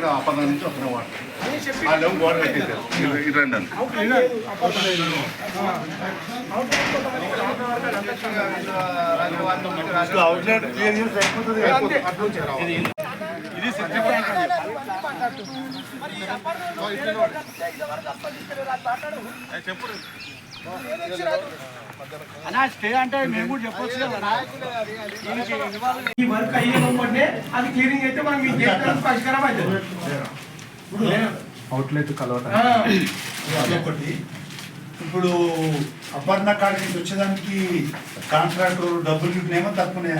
ఇక్కడ ఆ పదం నుంచి వస్తున్న వాటర్ వాళ్ళు గోడ కట్టేశారు ఇటు- ఇటు రండి అన్న. అవుట్లెట్ క్లియర్ చేసి అయిపోతుంది. ఇది సిక్స్టీ ఈ వర్క్ అయ్యే అది క్లీనింగ్ అయితే మనం ఈ పరిష్కారం అవుతుంది. అవుట్లెట్ ఒకటి. ఇప్పుడు అపర్ణ కాడ నుంచి వచ్చేదానికి కాంట్రాక్టర్ డబ్బులు ఇవ్వనేమో తక్కువనే.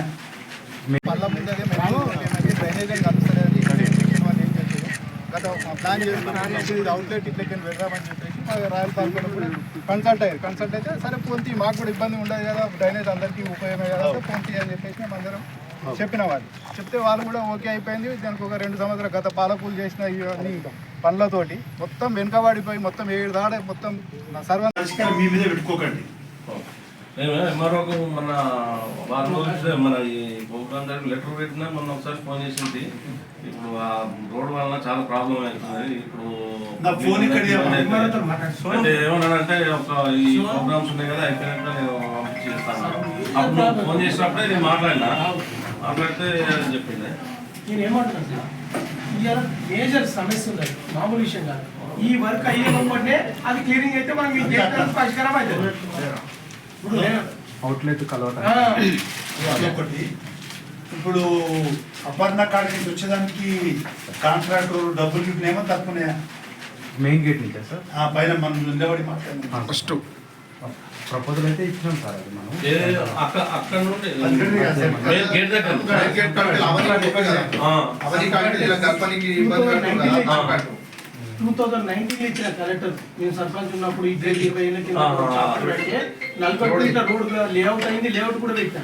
పళ్ళ ఏమైంది డ్రైనేజ్ అని కలుస్తలేదు ఇక్కడ ఇంటికి ఇవ్వాలి ఏం చేసేది గత ప్లాన్ చేసుకున్నాను ఇది అవుట్లెట్ ఇట్లకి వెళ్దామని చెప్పేసి మా రాయల్ పార్క్ కూడా కన్సల్ట్ అయ్యారు. కన్సల్ట్ అయితే సరే పోంతి మాకు కూడా ఇబ్బంది ఉండదు కదా డ్రైనేజ్ అందరికీ ఉపయోగమే కదా పోంతి అని చెప్పేసి మేము అందరం చెప్పిన వాళ్ళు. చెప్తే వాళ్ళు కూడా ఓకే అయిపోయింది. దానికి ఒక రెండు సంవత్సరాలు గత పాలకులు చేసిన ఇవన్నీ పనులతోటి మొత్తం వెనుకబడిపోయి మొత్తం ఏడు దాడ మొత్తం సర్వ మీ మీద పెట్టుకోకండి. మేము ఎంఆర్ఓకు మన వారం రోజులు మన ఈ ప్రోగ్రామ్ దగ్గర లెటర్ పెట్టినా మొన్న ఒకసారి ఫోన్ చేసింది. ఇప్పుడు ఆ రోడ్ వలన చాలా ప్రాబ్లం అవుతుంది. ఇప్పుడు. అంటే ఏమన్నానంటే ఒక ఈ ప్రోగ్రామ్స్ ఉన్నాయి కదా అయిపోయినాక నేను పంపించేస్తాను. అప్పుడు నువ్వు ఫోన్ చేసినప్పుడే నేను మాట్లాడినా. మాట్లాడితే చెప్పింది నేను ఏమంటున్నాను సార్, ఇవాళ మేజర్ సమస్య ఉంది మామూలు విషయం కాదు. ఈ వర్క్ అయ్యే అది క్లీనింగ్ అయితే మనం ఈ చేయడానికి పరిష్కారం అవుతుంది. అవుట్లెట్ కలవటం. ఇప్పుడు అపర్ణ కాడ నుంచి వచ్చేదానికి కాంట్రాక్టర్ డబ్బులు ఇవ్వనేమో తక్కువనే. మెయిన్ గేట్ నుంచా సార్? ఆ పైన మనం నిలబడి మాట్లాడుతున్నాం ఫస్ట్ ప్రపోజల్ అయితే ఇచ్చినాం సార్ అది మనం. అక్కడ నుండి. గేట్ దగ్గర. గేట్ అవన్నీ ఇలా ఇబ్బంది. టూ థౌజండ్ నైన్టీన్ ఇచ్చిన కలెక్టర్ నేను సర్పంచ్ ఉన్నప్పుడు ఈ డేట్ ఇరవై ఏళ్ళ కింద ఆ, ఆ. చాప్టర్ పెడితే నలభై ఫీట్ల రోడ్ లేఅవుట్ అయింది లేఅవుట్ కూడా పెట్టా.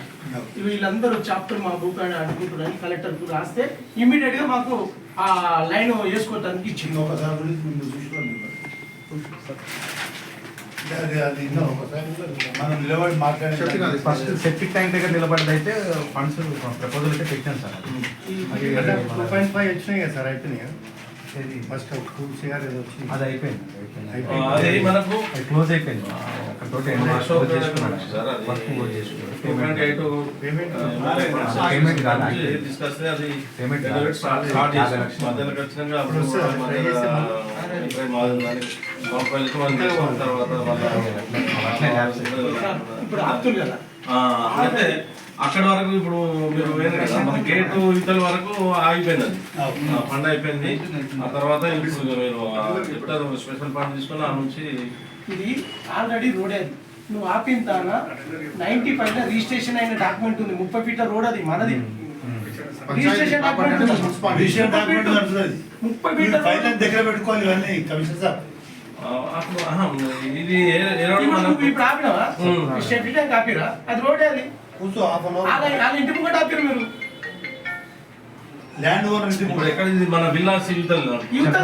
వీళ్ళందరూ చాప్టర్ మా బుక్ అని అనుకుంటున్నారని కలెక్టర్కు రాస్తే ఇమ్మీడియట్గా మాకు ఆ లైన్ వేసుకోవడానికి ఇచ్చింది ఒకసారి మనం నిలబడి మాట్లాడే. ఫస్ట్ సెప్టిక్ ట్యాంక్ దగ్గర నిలబడ్డది అయితే ఫండ్స్ ప్రపోజల్ అయితే పెట్టాను సార్. అది ఫైవ్ వచ్చినాయి కదా సార్ అయిపోయినాయి? ఇది ఫస్ట్ టూ సిఆర్ ఏదో వచ్చింది అది అయిపోయింది అది అయిపోయింది. ఆ, అది మనకు అది క్లోజ్ అయిపోయింది. అక్కడ తోటి మన అశోక్ క్లోజ్ చేసుకున్నాడు. సార్ అది వర్క్ క్లోజ్ చేసుకున్నాడు. పేమెంట్ ఎయిట్ పేమెంట్ పేమెంట్ కాదు. డిస్కస్ అది పేమెంట్ డెలివరీ స్టార్ట్ స్టార్ట్ యాభై చేసి లక్షలు. మధ్యలోకి వచ్చినాక అప్పుడు ఇప్పుడు సార్, మధ్యలో ట్రై చేస్తే ఇరవై నాలుగు దానికి కంపెనీకి మనం చేసుకున్న తర్వాత మళ్ళా అట్లే ల్యాబ్స్ ఇప్పుడు ఆపుతుంది కదా. ఆ, అయితే అక్కడ వరకు ఇప్పుడు మీరు మన గేట్ ఇతల వరకు ఆగిపోయింది అది ఆ, ఫండ్ అయిపోయింది. ఆ తర్వాత ఇప్పుడు మీరు చెప్తారు స్పెషల్ ఫండ్ తీసుకుని ఆ నుంచి ఇది ఆల్రెడీ రోడ్ అది. నువ్వు ఆపిన తాన నైన్టీ ఫైవ్లో రిజిస్ట్రేషన్ అయిన డాక్యుమెంట్ ఉంది. ముప్పై ఫీట్ల రోడ్ అది మనది. రిజిస్ట్రేషన్ డాక్యుమెంట్ ముప్పై ఫీట్ల దగ్గర పెట్టుకోవాలి ఇవన్నీ కమిషనర్ సార్ ఇప్పుడు ఆపినావా. స్టేట్ ఫీట్ ఆపిరా అది రోడ్ అది. కూర్చో హాఫ్ అన్ వాళ్ళ అవర్ వాళ్ళ ఇంటి ముంగట ఆపిరు మీరు. ల్యాండ్ ఓనర్ ఇంటి ఎక్కడ ఇది మన విల్లాస్ ఇవతల యువత